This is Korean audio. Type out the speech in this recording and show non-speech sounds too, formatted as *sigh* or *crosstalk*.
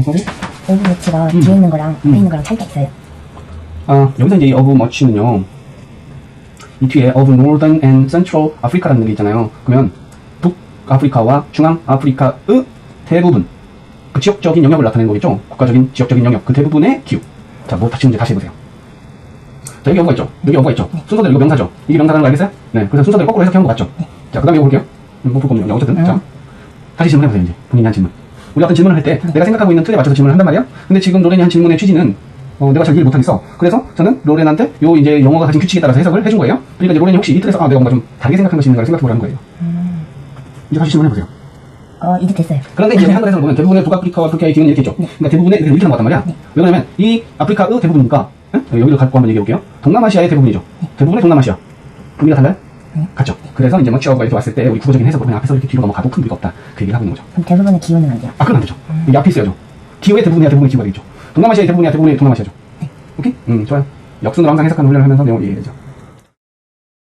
소리? 오브 매치가 음. 뒤에 있는 거랑 음. 앞에 있는 거랑 차이가 있어요. 아, 여기서 이제 이 of much는요. 이 뒤에 of northern and central Africa라는 게 있잖아요. 그러면 북아프리카와 중앙아프리카의 대부분 그 지역적인 영역을 나타내는 거겠죠. 국가적인 지역적인 영역 그 대부분의 기후. 자, 뭐 다시 문제 다시 해보세요. 자, 여기 어가 있죠. 여기 어가 있죠. 순서대로 이거 명사죠. 이게 명사라는 거 알겠어요? 네. 그래서 순서대로 거꾸로 해석한 거 맞죠? 자, 그 다음에 이거 볼게요. 뭐볼 거군요. 어쨌든 음. 자, 다시 질문해보세요 이제 본인이 한 질문. 우리 어떤 질문을 할 때 내가 생각하고 있는 틀에 맞춰서 질문을 한단 말이야. 근데 지금 로렌이 한 질문의 취지는 어, 내가 잘 이해를 못하겠어. 그래서 저는 로렌한테 요 이제 영어가 가진 규칙에 따라서 해석을 해준 거예요. 그러니까 이제 로렌이 혹시 이 틀에서 아 내가 뭔가 좀 다르게 생각한 것이 있는가를 생각해 보라는 거예요. 이제 다시 질문해보세요. 어, 이제 됐어요. 그런데 이제 *laughs* 한글 해석을 보면 대부분의 북아프리카와 아프리카의 기운이 이렇게 있죠. 그러니까 대부분의 이렇게 이렇게 나왔단 말이야. 왜 그러냐면 이 아프리카의 대부분이니까 응? 여기를 갖고 한번 얘기해 볼게요. 동남아시아의 대부분이죠. 대부분의 동남아시아. 분위기가 달라요? 같죠. 그래서 이제 머치어가 이렇게 왔을 때 우리 구조적인 해석을 그냥 앞에서 이렇게 뒤로 넘어가도 큰 무리가 없다. 그 얘기를 하고 있는 거죠. 그럼 대부분의 기운은 안 돼요. 아, 그건 안 되죠. 이게 앞에 있어야죠. 기후의 대부분이야 대부분의 기후가 되겠죠. 동남아시아의 대부분이야 대부분의 동남아시아죠. 오케이? 음, 좋아요. 역순으로 항상 해석하는 훈련을 하면서 내용을 이해해야죠.